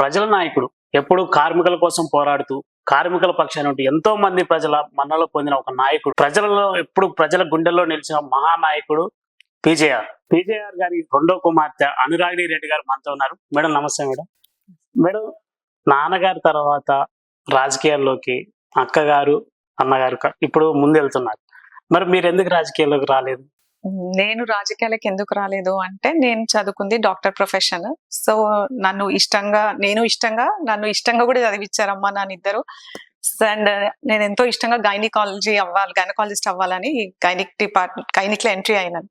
ప్రజల నాయకుడు ఎప్పుడు కార్మికుల కోసం పోరాడుతూ కార్మికుల పక్షాన ఉంటూ ఎంతో మంది ప్రజల మన్నలు పొందిన ఒక నాయకుడు. ప్రజలలో ఎప్పుడు ప్రజల గుండెల్లో నిలిచిన మహానాయకుడు పీజేఆర్. పీజేఆర్ గారి రెండో కుమార్తె అనురాగిణి రెడ్డి గారు మనతో ఉన్నారు. మేడం నమస్తే మేడం. మేడం నాన్నగారి తర్వాత రాజకీయాల్లోకి అక్కగారు అన్నగారు ఇప్పుడు ముందు వెళ్తున్నారు. మరి మీరు ఎందుకు రాజకీయాల్లోకి రాలేదు? నేను రాజకీయాలకు ఎందుకు రాలేదు అంటే నేను చదువుకుంది డాక్టర్ ప్రొఫెషన్. సో నన్ను ఇష్టంగా నేను ఇష్టంగా నన్ను ఇష్టంగా కూడా చదివించారమ్మా నాన్న ఇద్దరు అండ్ నేను ఎంతో ఇష్టంగా గైనికాలజీ అవ్వాలి గైనకాలజిస్ట్ అవ్వాలని గైనిక్ డిపార్ట్మెంట్ గైనిక్లో ఎంట్రీ అయినాను.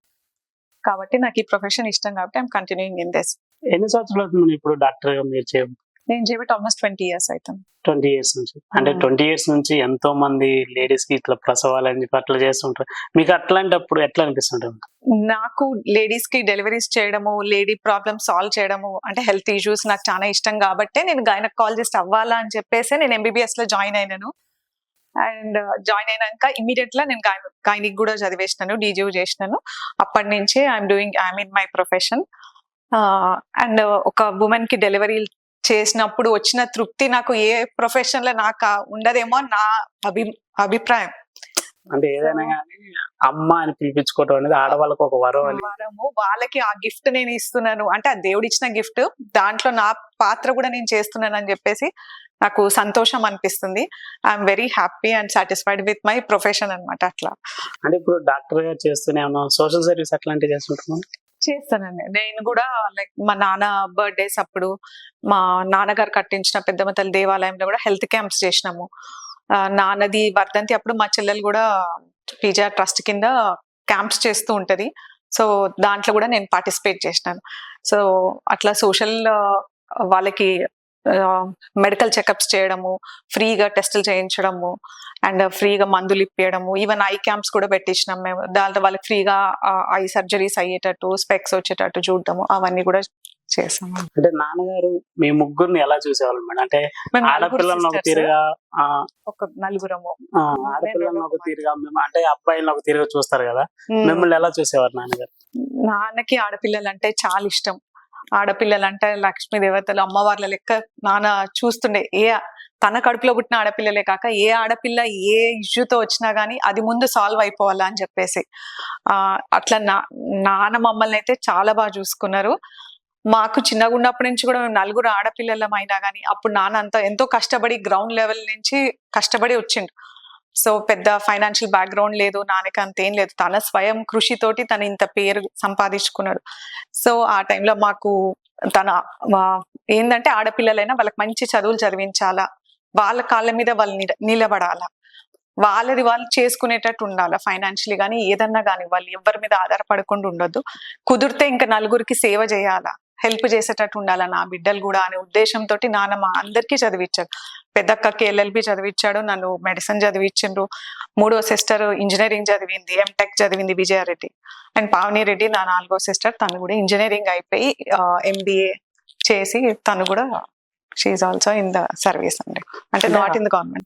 కాబట్టి నాకు ఈ ప్రొఫెషన్ ఇష్టం కాబట్టి ఐఎమ్ కంటిన్యూయింగ్ ఇన్ దిస్. ఎన్ని సంవత్సరాలు అవుతుంది ఇప్పుడు డాక్టర్ మీరు నేను చేయబట్టి ఆల్మోస్ట్ ట్వంటీ ఇయర్స్ అవుతుంది ట్వంటీ ఇయర్స్ నుంచి. అంటే. ట్వంటీ ఇయర్స్ నుంచి ఎంతో మంది లేడీస్కి ఇట్లా ప్రసవాలని చెప్పి అట్లా చేస్తుంటారు. మీకు అట్లాంటప్పుడు ఎట్లా అనిపిస్తుంటుంది? నాకు లేడీస్కి డెలివరీస్ చేయడము లేడీ ప్రాబ్లమ్స్ సాల్వ్ చేయడము అంటే హెల్త్ ఇష్యూస్ నాకు చాలా ఇష్టం కాబట్టే నేను గైనకాలజిస్ట్ అవ్వాలా అని చెప్పేసి నేను ఎంబీబీఎస్లో జాయిన్ అయినాను. అండ్ జాయిన్ అయినాక ఇమీడియట్గా నేను గైనిక్ కూడా చదివేసినాను డీజీ చేసినాను. అప్పటి నుంచి I'm doing I'm in my profession and ఒక ఉమెన్కి డెలివరీ చేసినప్పుడు వచ్చిన తృప్తి నాకు ఏ ప్రొఫెషన్లో నాకు ఉండదేమో నా అభి అభిప్రాయం. అంటే ఏదైనా కానీ అమ్మ అని పిలిపించుకోవడం అనేది ఆడవాళ్ళకు ఒక వరం అని వరము వాళ్ళకి ఆ గిఫ్ట్ నేను ఇస్తున్నాను. అంటే ఆ దేవుడు ఇచ్చిన గిఫ్ట్ దాంట్లో నా పాత్ర కూడా నేను చేస్తున్నాను అని చెప్పేసి నాకు సంతోషం అనిపిస్తుంది. I'm very happy and satisfied with my profession అన్నమాట అట్లా. అంటే ఇప్పుడు డాక్టర్గా చేస్తూనే ఉన్నాం సోషల్ సర్వీస్ అట్లాంటివి చేస్తుంటున్నాం చేస్తానండి. నేను కూడా లైక్ మా నాన్న బర్త్డేస్ అప్పుడు మా నాన్నగారు కట్టించిన పెద్దమ్మ తల్లి దేవాలయంలో కూడా హెల్త్ క్యాంప్స్ చేసినాము. నాన్నది వర్ధంతి అప్పుడు మా చెల్లెలు కూడా పిజా ట్రస్ట్ కింద క్యాంప్స్ చేస్తూ ఉంటది. సో దాంట్లో కూడా నేను పార్టిసిపేట్ చేసినాను. సో అట్లా సోషల్ వాళ్ళకి మెడికల్ చెకప్స్ చేయడము ఫ్రీగా టెస్టులు చేయించడము అండ్ ఫ్రీగా మందులు ఇప్పించడము ఈవెన్ ఐ క్యాంప్స్ కూడా పెట్టించినాం మేము. దాంట్లో వాళ్ళకి ఫ్రీగా ఐ సర్జరీస్ అయ్యేటట్టు స్పెక్స్ వచ్చేటట్టు చూడడము. అవన్నీ కూడా చేసాము అంటే నాన్నగారు మీ ముగ్గురిని ఎలా చూసేవాళ్ళు మేడం? అంటే ఆడపిల్లలను ఒక తీరుగా ఒక నలుగురము. ఆడపిల్లలను ఒక తీరుగా మేము అంటే అబ్బాయిలను ఒక తీరుగా చూస్తారు కదా? మిమ్మల్ని ఎలా చూసేవారు నాన్నగారు? నాన్నకి ఆడపిల్లలు అంటే చాలా ఇష్టం. ఆడపిల్లలు అంటే లక్ష్మీ దేవతలు అమ్మవార్ల లెక్క నాన్న చూస్తుండే ఏ తన కడుపులో పుట్టిన ఆడపిల్లలే కాక ఏ ఆడపిల్ల ఏ ఇష్యూతో వచ్చినా కానీ అది ముందు సాల్వ్ అయిపోవాలా అని చెప్పేసి. ఆ అట్లా నా నాన్న మమ్మల్ని అయితే చాలా బాగా చూసుకున్నారు. మాకు చిన్నగా ఉన్నప్పటి నుంచి కూడా మేము నలుగురు ఆడపిల్లలం అయినా కానీ అప్పుడు నాన్న అంతా ఎంతో కష్టపడి గ్రౌండ్ లెవెల్ నుంచి కష్టపడి వచ్చిండు. సో పెద్ద ఫైనాన్షియల్ బ్యాక్గ్రౌండ్ లేదు నాన్నకి అంత ఏం లేదు. తన స్వయం కృషితోటి తను ఇంత పేరు సంపాదించుకున్నాడు. సో ఆ టైంలో మాకు తన వా- ఆడపిల్లలైనా వాళ్ళకి మంచి చదువులు చదివించాలా. వాళ్ళ కాళ్ళ మీద వాళ్ళు నిల- నిలబడాలా. వాళ్ళది వాళ్ళు చేసుకునేటట్టు ఉండాలి ఫైనాన్షియలీ కానీ ఏదన్నా కానీ వాళ్ళు ఎవరి మీద ఆధారపడకుండా ఉండొద్దు. కుదిరితే ఇంకా నలుగురికి సేవ చేయాలా. హెల్ప్ చేసేటట్టు ఉండాలా నా బిడ్డలు కూడా అనే ఉద్దేశంతో నాన్న మా అందరికీ చదివించాడు పెద్దక్కకి ఎల్ఎల్బి చదివించాడు నన్ను మెడిసిన్ చదివించిండ్రు మూడో సిస్టర్ ఇంజనీరింగ్ చదివింది ఎంటెక్ చదివింది విజయారెడ్డి. అండ్ పావని రెడ్డి నా నాలుగో సిస్టర్ తను కూడా ఇంజనీరింగ్ అయిపోయి ఎంబీఏ చేసి తను కూడా she also in the service అండి. అంటే అంటే నాట్ ఇన్ ద గవర్నమెంట్